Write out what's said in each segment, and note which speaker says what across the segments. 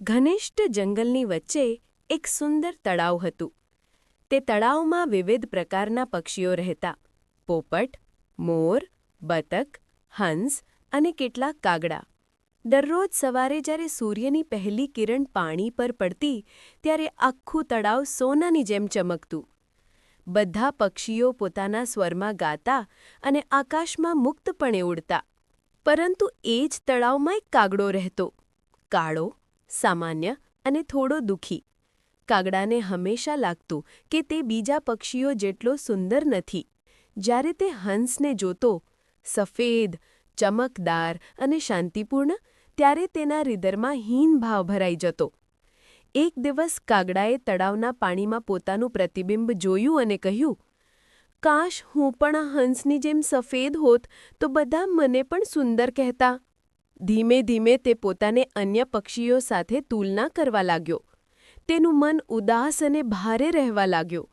Speaker 1: ઘનિષ્ઠ જંગલની વચ્ચે એક સુંદર તળાવ હતું. તે તળાવમાં વિવિધ પ્રકારના પક્ષીઓ રહેતા. પોપટ, મોર, બતક, હંસ અને કેટલાક કાગડા. દરરોજ સવારે જ્યારે સૂર્યની પહેલી કિરણ પાણી પર પડતી, ત્યારે આખું તળાવ સોનાની જેમ ચમકતું. બધા પક્ષીઓ પોતાના સ્વરમાં ગાતા અને આકાશમાં મુક્તપણે ઉડતા. પરંતુ એ જ તળાવમાં એક કાગડો રહેતો. કાળો સામાન્ય અને થોડો દુઃખી. કાગડાને હંમેશા લાગતું કે તે બીજા પક્ષીઓ જેટલો સુંદર નથી. જ્યારે તે હંસને જોતો, સફેદ, ચમકદાર અને શાંતિપૂર્ણ, ત્યારે તેના હૃદયમાં હીન ભાવ ભરાઈ જતો. એક દિવસ કાગડાએ તળાવના પાણીમાં પોતાનું પ્રતિબિંબ જોયું અને કહ્યું, કાશ હું પણ આ હંસની જેમ સફેદ હોત તો બધા મને પણ સુંદર કહેતા. ધીમે ધીમે તે પોતાને અન્ય પક્ષીઓ સાથે તુલના કરવા લાગ્યો. તેનું મન ઉદાસ અને ભારે રહેવા લાગ્યો.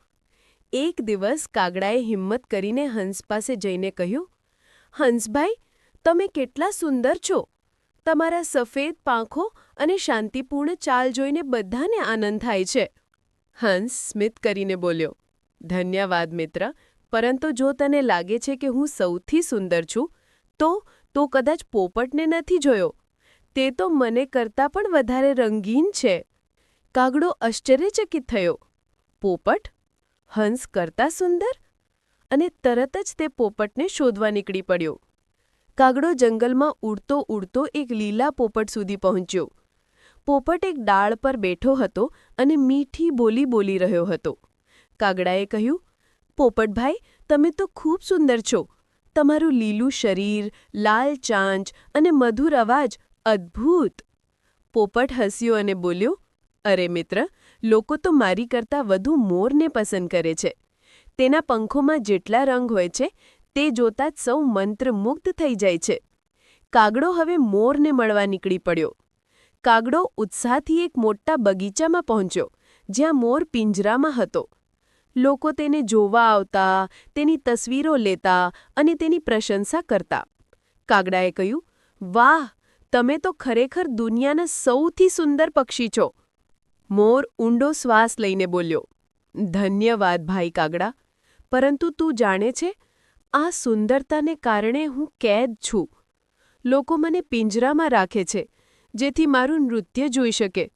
Speaker 1: એક દિવસ કાગડાએ હિંમત કરીને હંસ પાસે જઈને કહ્યું, હંસભાઈ, તમે કેટલા સુંદર છો. તમારા સફેદ પાંખો અને શાંતિપૂર્ણ ચાલ જોઈને બધાને આનંદ થાય છે. હંસ સ્મિત કરીને બોલ્યો, ધન્યવાદ મિત્ર, પરંતુ જો તને લાગે છે કે હું સૌથી સુંદર છું, તો તો કદાચ પોપટને નથી જોયો. તે તો મને કરતાં પણ વધારે રંગીન છે. કાગડો આશ્ચર્યચકિત થયો. પોપટ? હંસ કરતાં સુંદર? અને તરત જ તે પોપટને શોધવા નીકળી પડ્યો. કાગડો જંગલમાં ઉડતો ઉડતો એક લીલા પોપટ સુધી પહોંચ્યો. પોપટ એક ડાળ પર બેઠો હતો અને મીઠી બોલી બોલી રહ્યો હતો. કાગડાએ કહ્યું, પોપટભાઈ, તમે તો ખૂબ સુંદર છો. તમારું લીલું શરીર, લાલ ચાંચ અને મધુર અવાજ અદ્ભુત. પોપટ હસ્યો અને બોલ્યો, અરે મિત્ર, લોકો તો મારી કરતાં વધુ મોરને પસંદ કરે છે. તેના પંખોમાં જેટલા રંગ હોય છે, તે જોતાં જ સૌ મંત્રમુગ્ધ થઈ જાય છે. કાગડો હવે મોરને મળવા નીકળી પડ્યો. કાગડો ઉત્સાહથી એક મોટા બગીચામાં પહોંચ્યો, જ્યાં મોર પિંજરામાં હતો. લોકો તેને જોવા આવતા, તેની તસવીરો લેતા અને તેની પ્રશંસા કરતા. કાગડાએ કહ્યું, વાહ, તમે તો ખરેખર દુનિયાના સૌથી સુંદર પક્ષી છો. મોર ઊંડો શ્વાસ લઈને બોલ્યો, ધન્યવાદ ભાઈ કાગડા, પરંતુ તું જાણે છે, આ સુંદરતાને કારણે હું કેદ છું. લોકો મને પિંજરામાં રાખે છે, જેથી મારું નૃત્ય જોઈ શકે.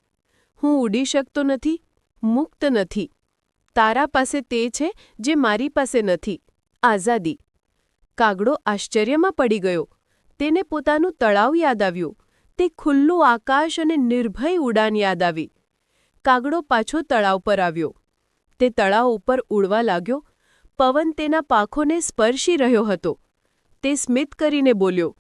Speaker 1: હું ઉડી શકતો નથી, મુક્ત નથી. તારા પાસે તે છે જે મારી પાસે નથી. આઝાદી. કાગડો આશ્ચર્યમાં પડી ગયો. તેને પોતાનું તળાવ યાદ આવ્યું. તે ખુલ્લું આકાશ અને નિર્ભય ઉડાન યાદ આવી. કાગડો પાછો તળાવ પર આવ્યો. તે તળાવ ઉપર ઉડવા લાગ્યો. પવન તેના પાખોને સ્પર્શી રહ્યો હતો. તે સ્મિત કરીને બોલ્યો,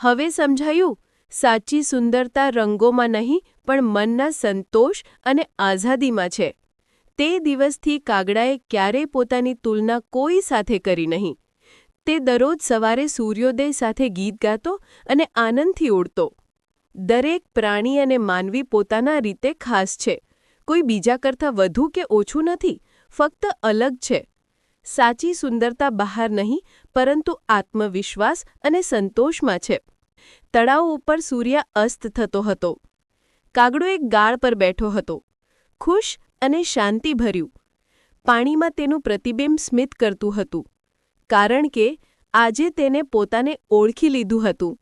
Speaker 1: હવે સમજાયું? સાચી સુંદરતા રંગોમાં નહીં, પણ મનના સંતોષ અને આઝાદીમાં છે. તે દિવસથી કાગડાએ ક્યારેય પોતાની તુલના કોઈ સાથે કરી નહીં. તે દરરોજ સવારે સૂર્યોદય સાથે ગીત ગાતો અને આનંદથી ઉડતો. દરેક પ્રાણી અને માનવી પોતાના રીતે ખાસ છે. કોઈ બીજા કરતાં વધુ કે ઓછું નથી, ફક્ત અલગ છે. સાચી સુંદરતા બહાર નહીં, પરંતુ આત્મવિશ્વાસ અને સંતોષમાં છે. તળાવ ઉપર સૂર્ય અસ્ત થતો હતો. કાગડો એક ગાળ પર બેઠો હતો. ખુશ અને શાંતિભર્યું. પાણીમાં તેનું પ્રતિબિંબ સ્મિત કરતું હતું, કારણ કે આજે તેને પોતાને ઓળખી લીધું હતું.